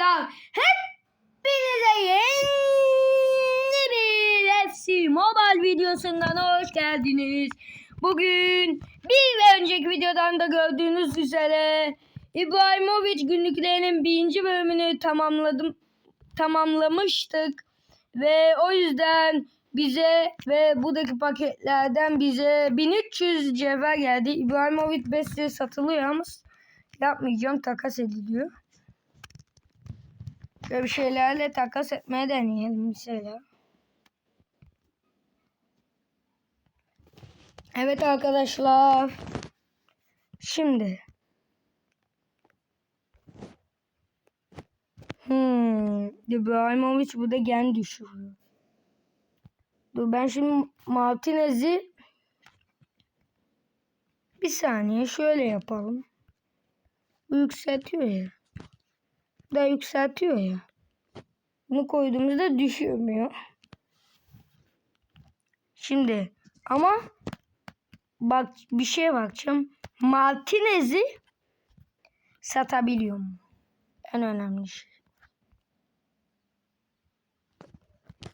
arkadaşlar hepinize yeni bir FC Mobile videosundan hoş geldiniz. Bugün bir önceki videodan da gördüğünüz üzere İbrahimovic günlüklerinin birinci bölümünü tamamladım tamamlamıştık ve o yüzden bize ve buradaki paketlerden bize 1300 cevher geldi. İbrahimovic beste satılıyor ama yapmayacağım takas ediliyor. Böyle bir şeylerle takas etmeye deneyelim mesela. Evet arkadaşlar. Şimdi. Hmm. İbrahimovic burada gen düşürüyor. Dur ben şimdi Martinez'i bir saniye şöyle yapalım. Bu yükseltiyor ya. Bu da yükseltiyor ya. Bunu koyduğumuzda düşürmüyor. Şimdi ama bak bir şeye bakacağım. Martinez'i satabiliyor mu? En önemli şey.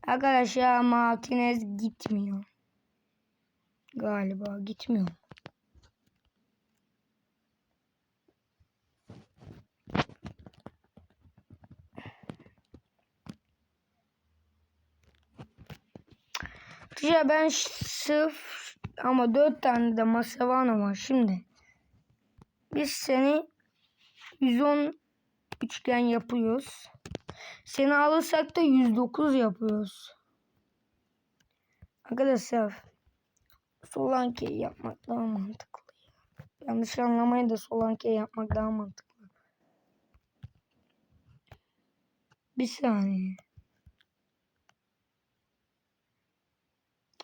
Arkadaşlar Martinez gitmiyor. Galiba gitmiyor. Ya ben sırf ama dört tane de Masavano var şimdi. Biz seni 110 üçgen yapıyoruz. Seni alırsak da 109 yapıyoruz. Arkadaşlar Solanke'yi yapmak daha mantıklı. Yanlış anlamayın da Solanke'yi yapmak daha mantıklı. Bir saniye.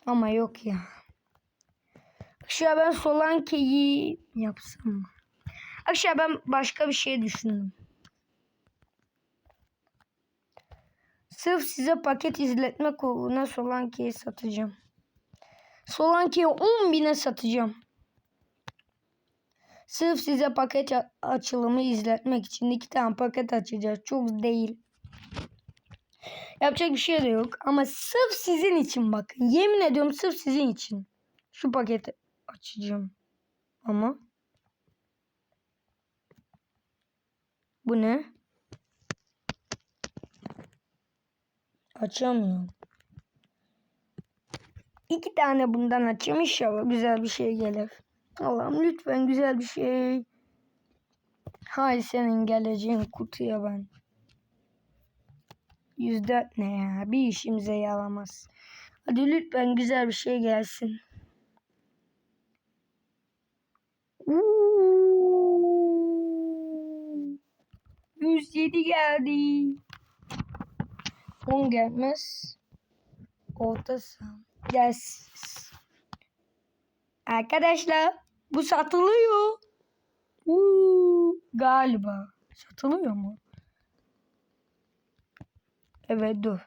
Ama yok ya. Aşağı ben Solanke'yi yapsam. Aşağı ben başka bir şey düşündüm. Sırf size paket izletmek uğruna Solanke'yi satacağım. Solanke'yi 10 bine satacağım. Sırf size paket açılımı izletmek için iki tane paket açacağız. Çok değil. Yapacak bir şey de yok. Ama sırf sizin için bakın. Yemin ediyorum sırf sizin için. Şu paketi açacağım. Ama. Bu ne? Açamıyorum. İki tane bundan açayım inşallah güzel bir şey gelir. Allah'ım lütfen güzel bir şey. Hay senin geleceğin kutuya ben. Yüzde ne ya? Bir işimize yaramaz. Hadi lütfen güzel bir şey gelsin. Uuu. 107 geldi. 10 gelmez. Orta saha. Yes. Arkadaşlar bu satılıyor. Uuu, galiba. Satılıyor mu? Evet dur.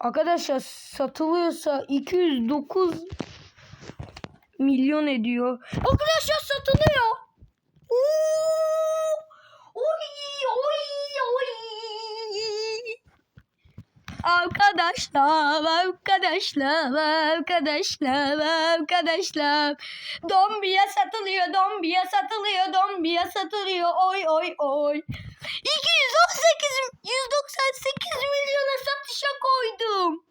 Arkadaşlar satılıyorsa 209 milyon ediyor. Arkadaşlar satılıyor. Oo! Oy oy oy. Arkadaşlar, arkadaşlar, arkadaşlar, arkadaşlar. Dombiya satılıyor, dombiya satılıyor, dombiya satılıyor. Oy oy oy. 218 198 milyona satışa koydum.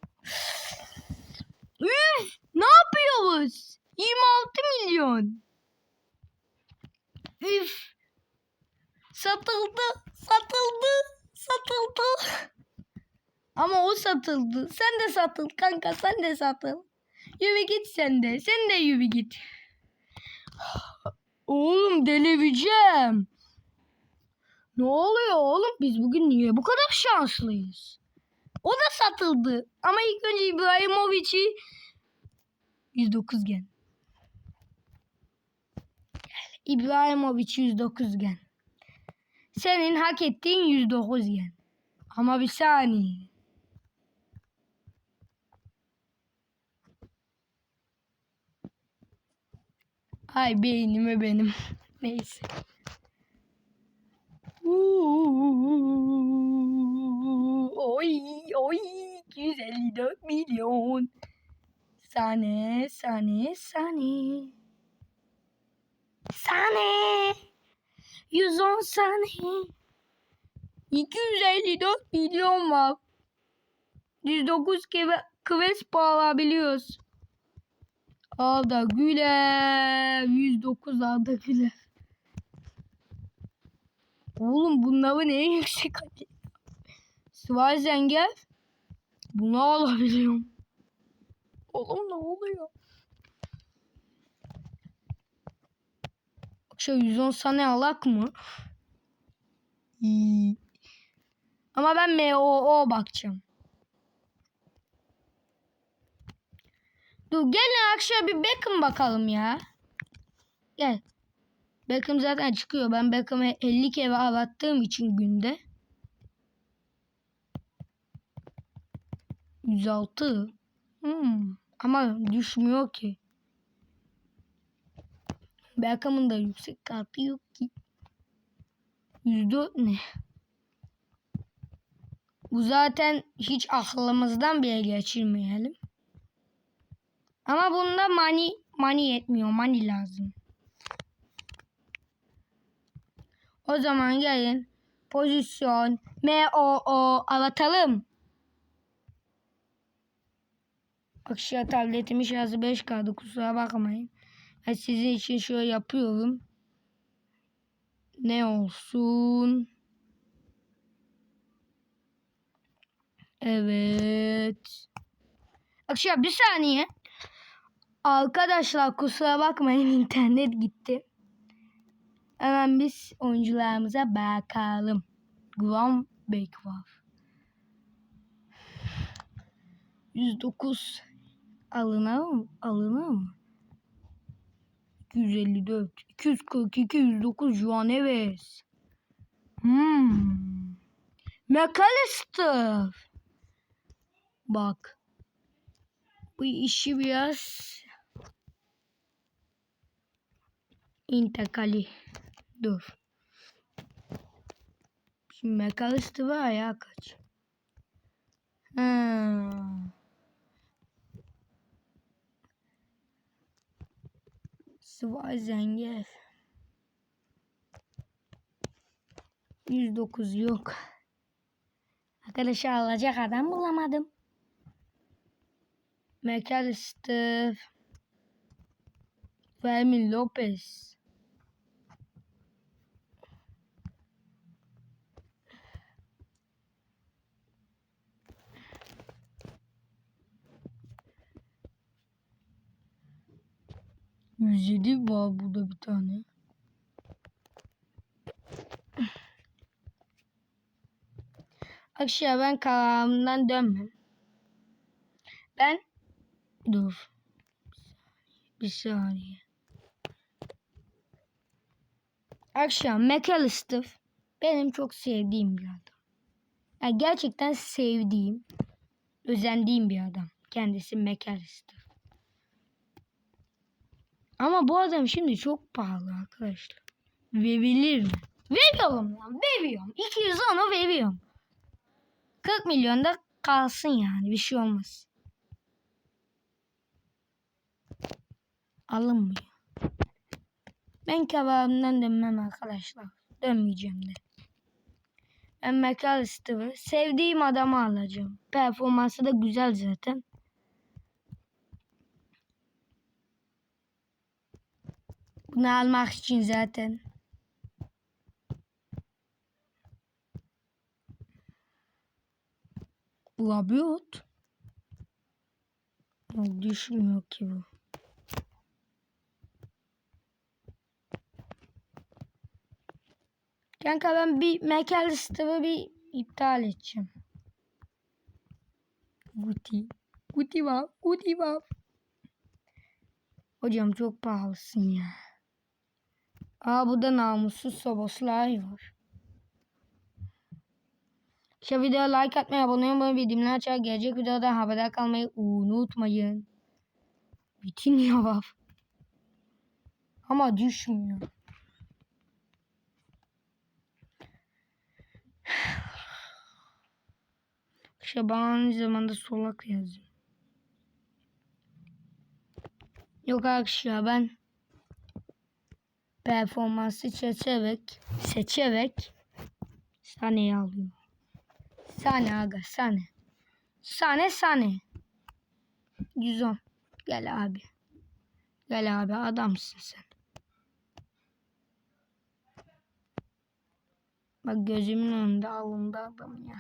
Üf, ne yapıyoruz? 26 milyon. Üf. Satıldı, satıldı, satıldı. Ama o satıldı. Sen de satıl kanka, sen de satıl. Yürü git sen de, sen de yürü git. Oğlum delireceğim. Ne oluyor oğlum? Biz bugün niye bu kadar şanslıyız? O da satıldı. Ama ilk önce İbrahimovic'i 109 gen. İbrahimovic 109 gen. Senin hak ettiğin 109 gen. Ama bir saniye. Ay beynime benim. Neyse. Oy oy 254 milyon. Sane sane sane. Sane. 110 saniye. 254 milyon var. 109 kere kves alabiliyoruz. Arda Güler. 109 Arda Güler. Oğlum bunların en yüksek hadi. Schwarzenegger. Bunu alabiliyorum. Oğlum ne oluyor? Şu 110 saniye alak mı? Ama ben MOO bakacağım. Dur gelin akşam bir Beckham bakalım ya. Gel. Beckham zaten çıkıyor. Ben Beckham'ı 50 kere arattığım için günde. 106. Hmm. Ama düşmüyor ki. Beckham'ın da yüksek kartı yok ki. 104 ne? Bu zaten hiç aklımızdan bile geçirmeyelim. Ama bunda money, money yetmiyor. Money lazım. O zaman gelin pozisyon MOO avatalım. Akşam tabletimin şarjı 5 kaldı kusura bakmayın. Ben sizin için şöyle yapıyorum. Ne olsun? Evet. Akşam bir saniye. Arkadaşlar kusura bakmayın internet gitti. Hemen biz oyuncularımıza bakalım. Guam var. 109 alınır mı? Alınır mı? 254, 242, 109 Juan Neves. Hmm. McAllister. Bak. Bu işi biraz intikali. Dur. Şimdi McAllister var ya kaç. Hmm. Schwarzenegger. 109 yok. Arkadaşlar alacak adam bulamadım. McAllister. Fermin Lopez. Yüz yedi var burada bir tane. Akşam ben kararımdan dönmem. Ben dur. Bir saniye. Akşam McAllister benim çok sevdiğim bir adam. Yani gerçekten sevdiğim, özendiğim bir adam. Kendisi McAllister. Ama bu adam şimdi çok pahalı arkadaşlar. Verilir mi? Veriyorum lan veriyorum. 210'u veriyorum. 40 milyon da kalsın yani bir şey olmaz. Alınmıyor. Ben kebabımdan dönmem arkadaşlar. Dönmeyeceğim de. Ben McAllister'ı sevdiğim adamı alacağım. Performansı da güzel zaten. Bunu almak için zaten. Bu Rabiot. Düşmüyor ki bu. Kanka ben bir McAllister'ı bir iptal edeceğim. Guti. Guti var. Guti var. Hocam çok pahalısın ya. Aa bu da namussuz soboslay var. Şu videoya like atmayı, abone olmayı, bildirimleri açar. Gelecek videoda haberdar kalmayı unutmayın. Bütün yavaş. Ama düşmüyor. Şaban zamanda solak yazdım. Yok arkadaşlar ben performansı seçerek seçerek sahneyi alıyorum. Sahne aga sahne. Sahne sahne. 110. Gel abi. Gel abi adamsın sen. Bak gözümün önünde alındı adam ya.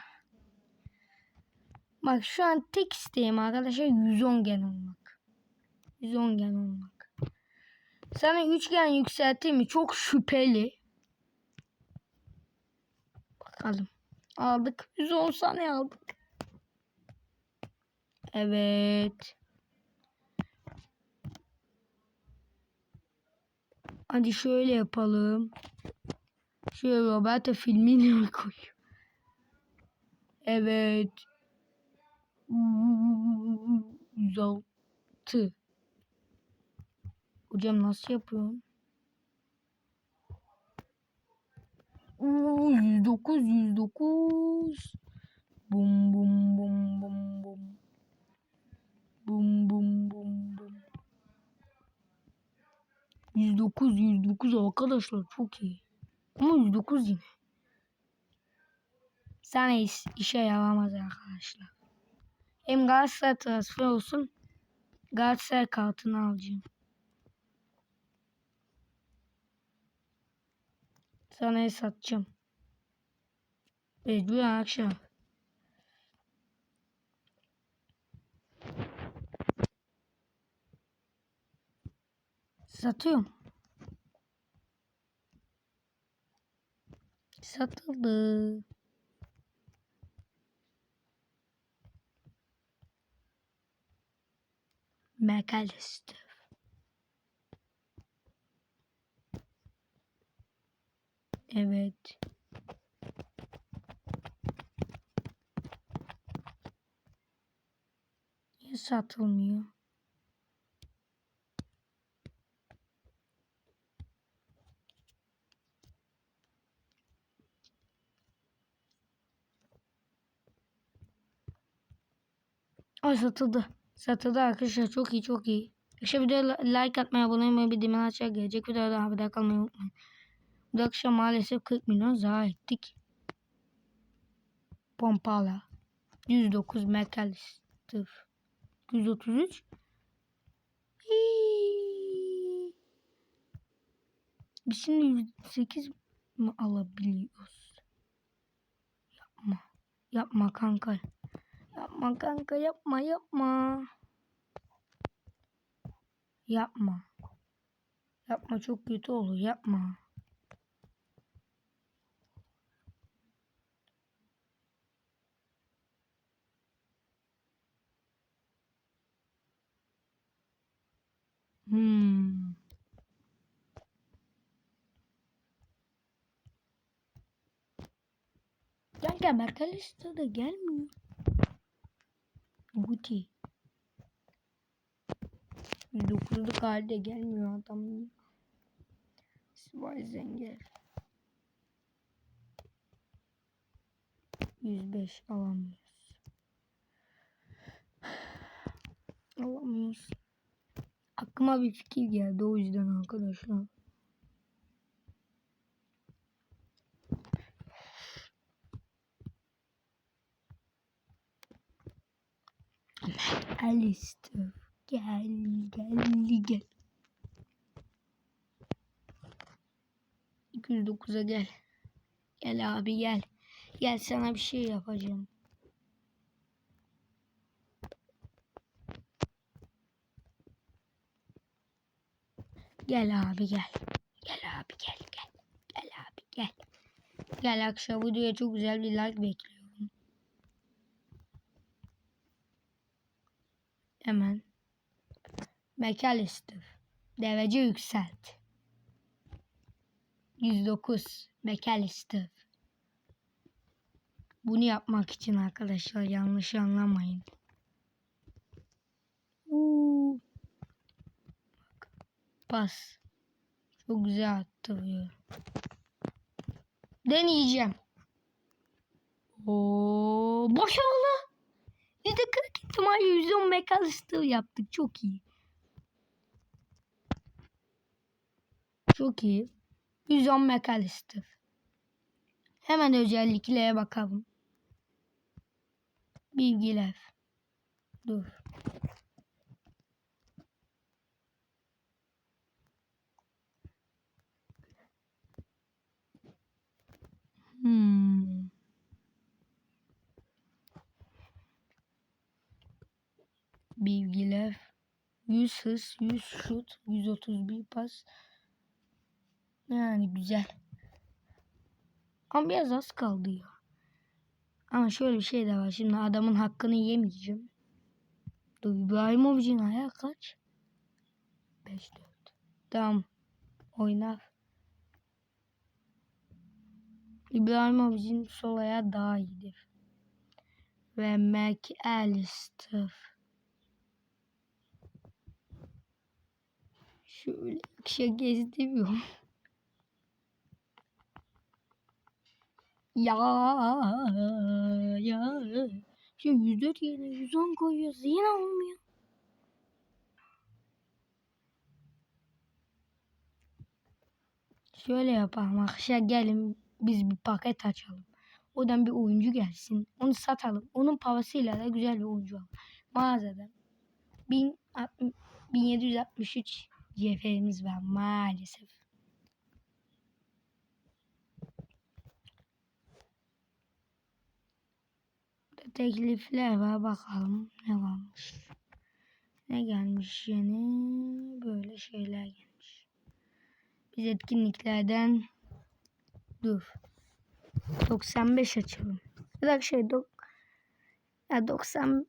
Bak şu an tek isteğim arkadaşlar 110 gen olmak. 110 gen olmak. Sana üçgen yükselteyim mi? Çok şüpheli. Bakalım. Aldık. 110 saniye aldık. Evet. Hadi şöyle yapalım. Şöyle Roberto filmini koy. Evet. 106. Hocam nasıl yapıyorum? Oo, 109 109. Bum bum bum bum bum. Bum bum bum bum. 109 109 arkadaşlar çok iyi. Ama 109 yine. Sana iş, işe yaramaz arkadaşlar. Hem Galatasaray transfer olsun. Galatasaray kartını alacağım. Sana satacağım. Mecbur akşam. Satıyorum. Satıldı. McAllister. Evet. Niye satılmıyor? Ay satıldı. Satıldı arkadaşlar. Çok iyi çok iyi. Arkadaşlar videoya like atmayı, abone olmayı, bildirimleri açarak gelecek videoda haberdar kalmayı unutmayın. Bu akşam maalesef 40 milyon zarar ettik. Pompala. 109 McAllister. 133. Hii. Biz şimdi 108 mi alabiliyoruz? Yapma. Yapma kanka. Yapma kanka yapma yapma. Yapma. Yapma çok kötü olur yapma. Hmm. Kanka Merkalista da gelmiyor. Guti. 109'luk halde gelmiyor adam. Schweizinger. 105 alamıyoruz. Alamıyoruz. Aklıma bir fikir geldi o yüzden arkadaşlar. Alistair gel gel gel. 209'a gel. Gel abi gel. Gel sana bir şey yapacağım. Gel abi gel. Gel abi gel gel. Gel abi gel. Gel akşam videoya çok güzel bir like bekliyorum. Hemen. McAllister. Derece yükselt. 109. McAllister. Bunu yapmak için arkadaşlar yanlış anlamayın. Uuu. Pas. Çok güzel attırıyor. Deneyeceğim. Oo, başarılı. Yüzde 40 ihtimalle 110 McAllister yaptık. Çok iyi. Çok iyi. 110 McAllister. Hemen özelliklere bakalım. Bilgiler. Dur. Hmm. Bilgiler. 100 hız, 100 şut, 131 pas. Yani güzel. Ama biraz az kaldı ya. Ama şöyle bir şey de var. Şimdi adamın hakkını yemeyeceğim. Dur İbrahimovic'in ayağı kaç? 5-4. Tamam. Oynar. İbrahimovic'in sol ayağı daha iyidir. Ve McAllister. Şöyle akışa gezdiriyorum. Ya ya. Şimdi 104 yerine 110 koyuyoruz. Yine olmuyor. Şöyle yapalım. Akşam gelin biz bir paket açalım. Oradan bir oyuncu gelsin. Onu satalım. Onun parasıyla da güzel bir oyuncu alalım. Mağazadan 1000 1763 CF'miz var maalesef. teklifler var bakalım ne varmış. Ne gelmiş yeni böyle şeyler gelmiş. Biz etkinliklerden dur. 95 açalım. Bir dakika şey dok ya 90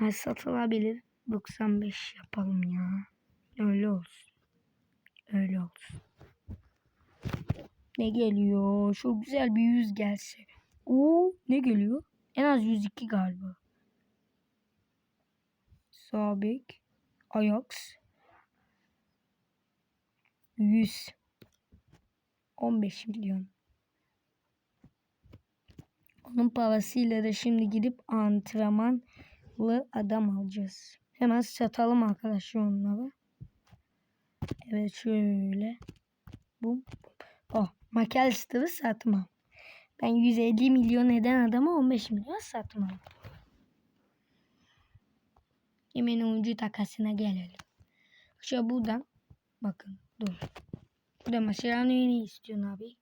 ya satılabilir. 95 yapalım ya. Öyle olsun. Öyle olsun. Ne geliyor? Çok güzel bir yüz gelse. Oo ne geliyor? En az 102 galiba. Sabek. Ajax. 100. 15 milyon. Onun parasıyla da şimdi gidip antrenmanlı adam alacağız. Hemen satalım arkadaşlar onları. Evet şöyle. Bum. Oh, McAllister'ı satmam. Ben 150 milyon eden adama 15 milyon satmam. Hemen oyuncu takasına gelelim. Şu buradan bakın dur. Burada mesela ne istiyorsun abi?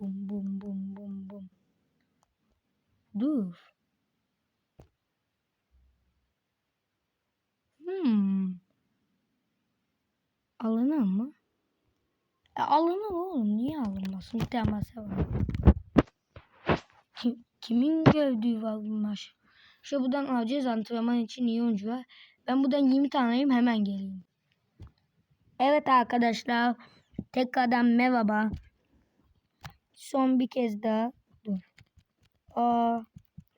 Bum bum bum bum bum. Dur. Hmm. Alınır mı? E, alınır oğlum. Niye alınmasın? Bir tane masa var. Kim, kimin gördüğü var bunlar? Şu buradan alacağız antrenman için iyi oyuncu var. Ben buradan 20 taneyim hemen geleyim. Evet arkadaşlar. Tekrardan merhaba. Son bir kez daha. Aa,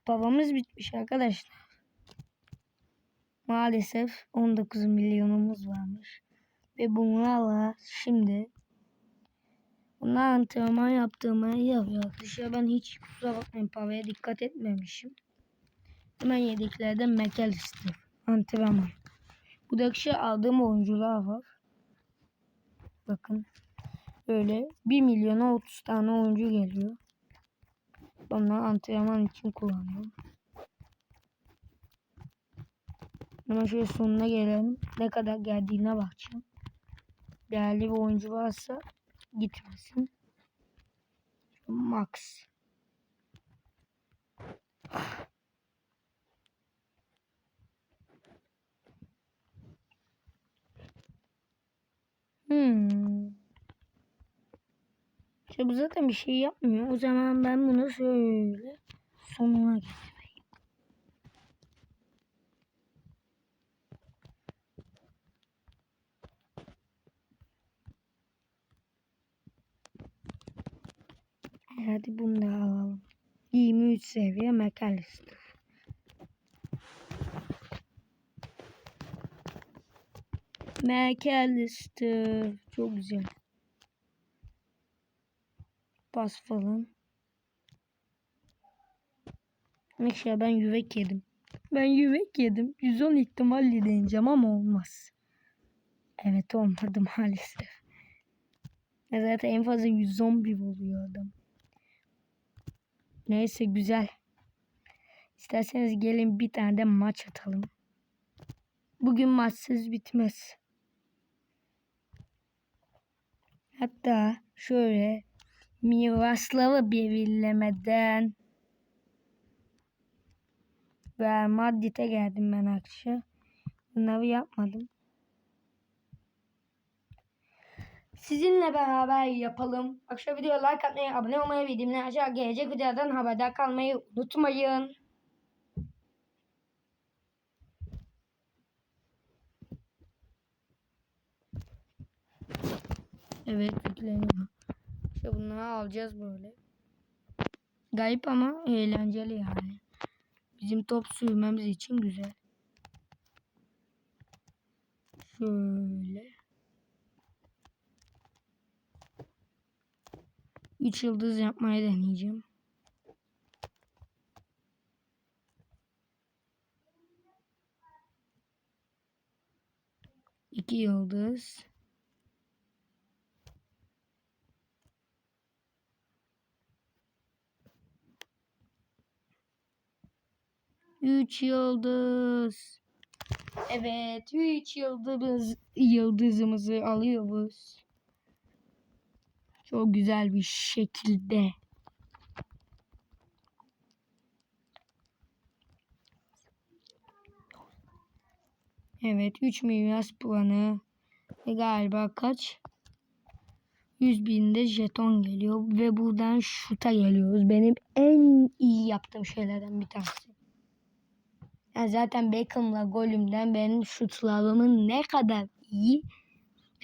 babamız bitmiş arkadaşlar. Maalesef 19 milyonumuz varmış. Ve bunlarla şimdi bunlar antrenman yaptığımı yapıyor. Arkadaşlar ben hiç kusura bakmayın paraya dikkat etmemişim. Hemen yedeklerden McAllister. Antrenman. Bu da kişi aldığım oyuncular var. Bakın. Böyle 1 milyona 30 tane oyuncu geliyor. Onları antrenman için kullanıyorum. Hemen şöyle sonuna gelelim. Ne kadar geldiğine bakacağım. Değerli bir oyuncu varsa gitmesin. Max. Hmm. İşte bu zaten bir şey yapmıyor. O zaman ben bunu şöyle sonuna getireyim. Hadi bunu da alalım. 23 seviye McAllister. McAllister. Çok güzel. Pas falan. Neyse ben yüvek yedim. Ben yemek yedim. 110 ihtimalle deneyeceğim ama olmaz. Evet olmadı maalesef. Ya Zaten en fazla 111 oluyor adam. Neyse güzel. İsterseniz gelin bir tane de maç atalım. Bugün maçsız bitmez. Hatta şöyle Miroslava belirlemeden ve Madrid'e geldim ben akşam. Bunları yapmadım. Sizinle beraber yapalım. Akşam videoya like atmayı, abone olmayı, bildirimleri aşağı gelecek videodan haberdar kalmayı unutmayın. Evet yükleniyor. İşte bunları alacağız böyle. Garip ama eğlenceli yani. Bizim top sürmemiz için güzel. Şöyle. Üç yıldız yapmayı deneyeceğim. İki yıldız. Üç yıldız. Evet, üç yıldız yıldızımızı alıyoruz. Çok güzel bir şekilde. Evet, 3 miras puanı ve galiba kaç? 100 binde jeton geliyor ve buradan şuta geliyoruz. Benim en iyi yaptığım şeylerden bir tanesi. Yani zaten Beckham'la golümden benim şutlarımın ne kadar iyi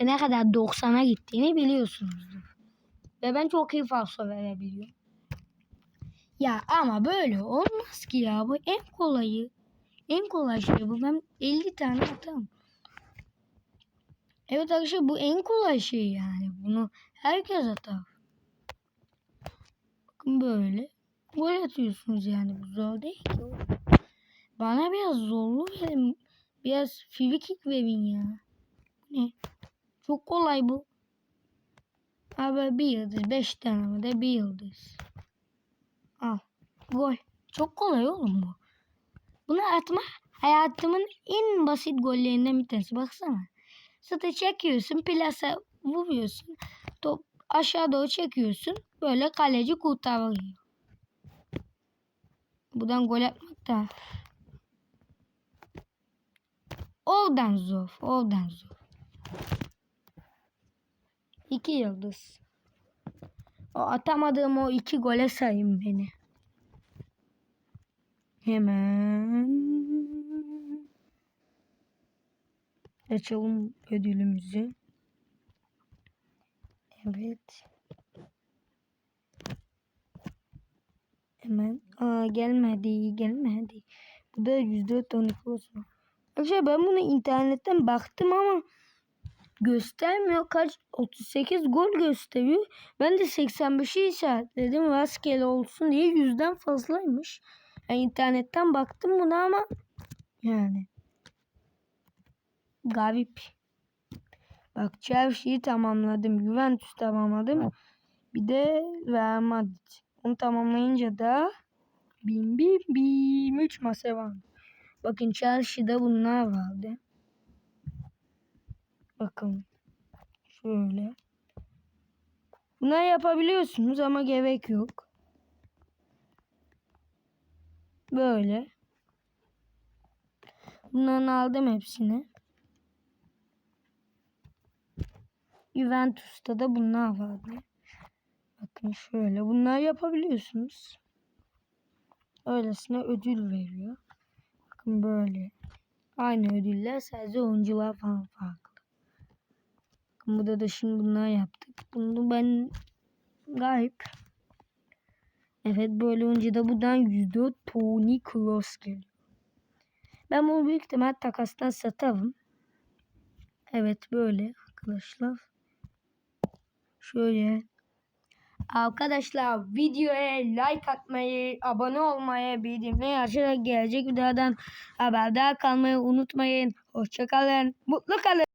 ve ne kadar 90'a gittiğini biliyorsunuzdur. Ve ben çok iyi falso verebiliyorum. Ya ama böyle olmaz ki ya. Bu en kolayı. En kolay şey bu. Ben 50 tane atarım. Evet arkadaşlar bu en kolay şey yani. Bunu herkes atar. Bakın böyle. Gol atıyorsunuz yani. Bu zor değil ki. Bana biraz zorlu verin. Biraz free kick verin ya. Ne? Çok kolay bu. Abi bir yıldız. Beş tane de bir yıldız. Al. Gol. Çok kolay oğlum bu. Bunu atma hayatımın en basit gollerinden bir tanesi. Baksana. Satı çekiyorsun. Plasa vuruyorsun. Top aşağı doğru çekiyorsun. Böyle kaleci kurtarıyor. Buradan gol atmak da Oradan zor. İki yıldız. O atamadığım o iki gole sayın beni. Hemen. Açalım ödülümüzü. Evet. Hemen. Aa gelmedi. Gelmedi. Bu da %4 12 olsun. Arkadaşlar ben bunu internetten baktım ama göstermiyor. Kaç 38 gol gösteriyor. Ben de 85'i işaretledim. Rastgele olsun diye yüzden fazlaymış. Yani internetten baktım buna ama yani garip. Bak Chelsea'yi tamamladım. Juventus tamamladım. Bir de Real Madrid. Onu tamamlayınca da bim bim bim 3 masa var. Bakın Chelsea'de bunlar vardı. Bakın. Şöyle. Bunları yapabiliyorsunuz ama gerek yok. Böyle. Bunların aldım hepsini. Juventus'ta da bunlar vardı. Bakın şöyle. Bunları yapabiliyorsunuz. Öylesine ödül veriyor. Böyle. Aynı ödüller sadece oyuncular falan farklı. Burada da şimdi bunlar yaptık. Bunu ben gayip. Evet böyle önce de buradan %4 Tony Kroos geliyor. Ben bunu büyük ihtimal takastan satarım. Evet böyle arkadaşlar. Şöyle Arkadaşlar videoya like atmayı, abone olmayı, bildirimleri açarak gelecek videodan haberdar kalmayı unutmayın. Hoşçakalın, mutlu kalın.